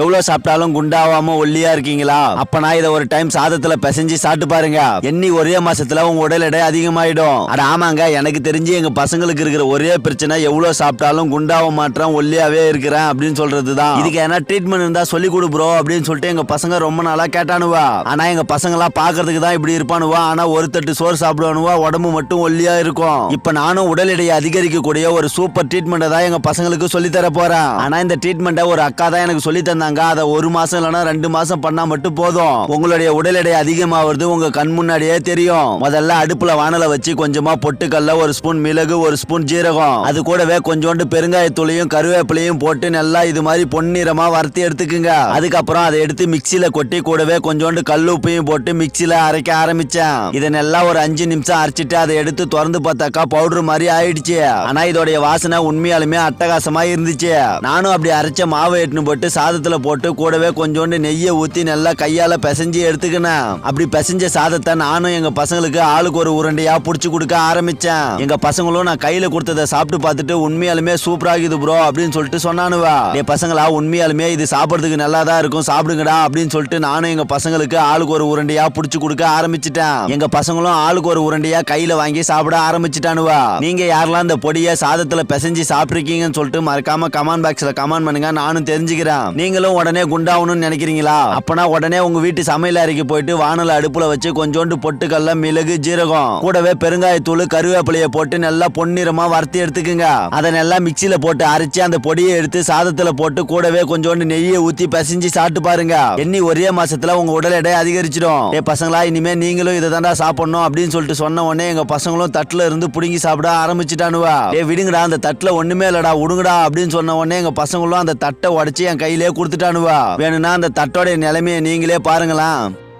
எவ்வளவு சாப்பிட்டாலும் குண்டாவாம ஒல்லியா இருக்கீங்களா? அப்ப நான் இதை ஒரு டைம் சாதத்துல பிசைஞ்சு சாப்பிட்டு பாருங்க. எண்ணி ஒரே மாசத்துல உங்க உடல் எடை அதிகமாயிடும். அட ஆமாங்க எனக்கு தெரிஞ்சு எங்க பசங்களுக்கு இருக்கிற ஒரே பிரச்சனை எவ்வளவு சாப்பிட்டாலும் குண்டாவ மாற்றம் ஒல்லியாவே இருக்கிறேன் அப்படின்னு சொல்றதுதான். இதுக்கு என்ன ட்ரீட்மெண்ட் இருந்தா சொல்லி கொடு ப்ரோ அப்படின்னு சொல்லிட்டு எங்க பசங்க ரொம்ப நாளா கேட்டானுவா. ஆனா எங்க பசங்க எல்லாம் பாக்குறதுக்கு தான் இப்படி இருப்பானுவா. ஆனா ஒரு தட்டு சோறு சாப்பிடுவானுவா. உடம்பு மட்டும் ஒல்லியா இருக்கும். இப்ப நானும் உடல் எடையை அதிகரிக்கக்கூடிய ஒரு சூப்பர் ட்ரீட்மெண்ட் தான் எங்க பசங்களுக்கு சொல்லி தர போறேன். ஆனா இந்த ட்ரீட்மெண்ட்டை ஒரு அக்கா தான் எனக்கு சொல்லி இருந்தாங்க அதை ஒரு மாசம் இல்லைன்னா ரெண்டு மாசம் பண்ணா மட்டும் போதும். உங்களுடைய உடல் எடை அதிகமாவது உங்க கண் முன்னாடியே தெரியும். முதல்ல அடுப்புல வானல வச்சு கொஞ்சமா பொட்டுக்கல்ல ஒரு ஸ்பூன் மிளகு ஒரு ஸ்பூன் ஜீரகம். அது கூடவே கொஞ்சோண்டு பெருங்காயத்தூளையும் கருவேப்பிலையும் போட்டு நல்லா இது மாதிரி பொன்னிறமா வறுத்து எடுத்துக்குங்க. அதுக்கப்புறம் அதை எடுத்து மிக்சியில கொட்டி கூடவே கொஞ்சோண்டு கல்லுப்பையும் போட்டு மிக்சியில அரைக்க ஆரம்பிச்சேன். இதை ஒரு அஞ்சு நிமிஷம் அரைச்சிட்டு அதை எடுத்து திறந்து பார்த்தாக்கா பவுடர் மாதிரி ஆயிடுச்சு. ஆனா இதோடைய வாசனை உண்மையாலுமே அட்டகாசமா இருந்துச்சு. நானும் அப்படி அரைச்ச மாவை எட்டுன்னு போட்டு சாதத்துல போட்டு கூடவே கொஞ்சோண்டு நெய்யை ஊத்தி நல்லா கையால பிசைஞ்சு எடுத்துக்கினேன். அப்படி பிசைஞ்ச சாதத்தை நானும் எங்க பசங்களுக்கு ஆளுக்கு ஒரு உருண்டையா புடிச்சு கொடுக்க ஆரம்பிச்சேன். எங்க பசங்களும் நான் கையில கொடுத்ததை சாப்பிட்டு பார்த்துட்டு உண்மையாலுமே சூப்பரா ப்ரோ அப்படின்னு சொல்லிட்டு சொன்னானுவா. என் பசங்களா உண்மையாலுமே இது சாப்பிடுறதுக்கு நல்லா தான் இருக்கும் சாப்பிடுங்கடா அப்படின்னு சொல்லிட்டு நானும் எங்க பசங்களுக்கு ஆளுக்கு ஒரு உருண்டையா புடிச்சு கொடுக்க ஆரம்பிச்சிட்டேன். எங்க பசங்களும் ஆளுக்கு ஒரு உருண்டையா கையில வாங்கி சாப்பிட ஆரம்பிச்சிட்டானுவா. நீங்க யாரெல்லாம் இந்த பொடியை சாதத்துல பிசைஞ்சு சாப்பிட்டுருக்கீங்கன்னு சொல்லிட்டு மறக்காம கமெண்ட் பாக்ஸ்ல கமெண்ட் பண்ணுங்க நானும் தெரிஞ்சுக்கிறேன். நீங்களும் உடனே குண்டாகணும்னு நினைக்கிறீங்களா? அப்பனா உடனே உங்க வீட்டு சமையல் அறைக்கு போயிட்டு வானல அடுப்புல வச்சு கொஞ்சோண்டு பொட்டுக்கல்ல மிளகு ஜீரகம் கூடவே பெருங்காயத்தூள் கருவேப்பிலைய போட்டு நல்லா பொன்னிறமா வறுத்து எடுத்துக்குங்க. அதை நல்லா மிக்சியில போட்டு அரைச்சு அந்த பொடியை எடுத்து சாதத்துல போட்டு கூடவே கொஞ்சோண்டு நெய்யை ஊத்தி பிசைஞ்சு சாப்பிட்டு பாருங்க. எண்ணி ஒரே மாசத்துல உங்க உடல் எடை அதிகரிச்சிடும். ஏ பசங்களா இனிமே நீங்களும் இதை தாண்டா சாப்பிடணும் அப்படின்னு சொல்லிட்டு சொன்ன உடனே எங்க பசங்களும் தட்டுல இருந்து புடுங்கி சாப்பிட ஆரம்பிச்சிட்டானுவா. ஏ விடுங்கடா அந்த தட்டுல ஒண்ணுமே இல்லடா விடுங்கடா அப்படின்னு சொன்ன உடனே எங்க பசங்களும் அந்த தட்டை உடச்சு என் கையிலே கொடுத்து கொடுத்துட்டானுவா. வேணும்னா அந்த தட்டோட நிலைமையை நீங்களே பாருங்களேன்.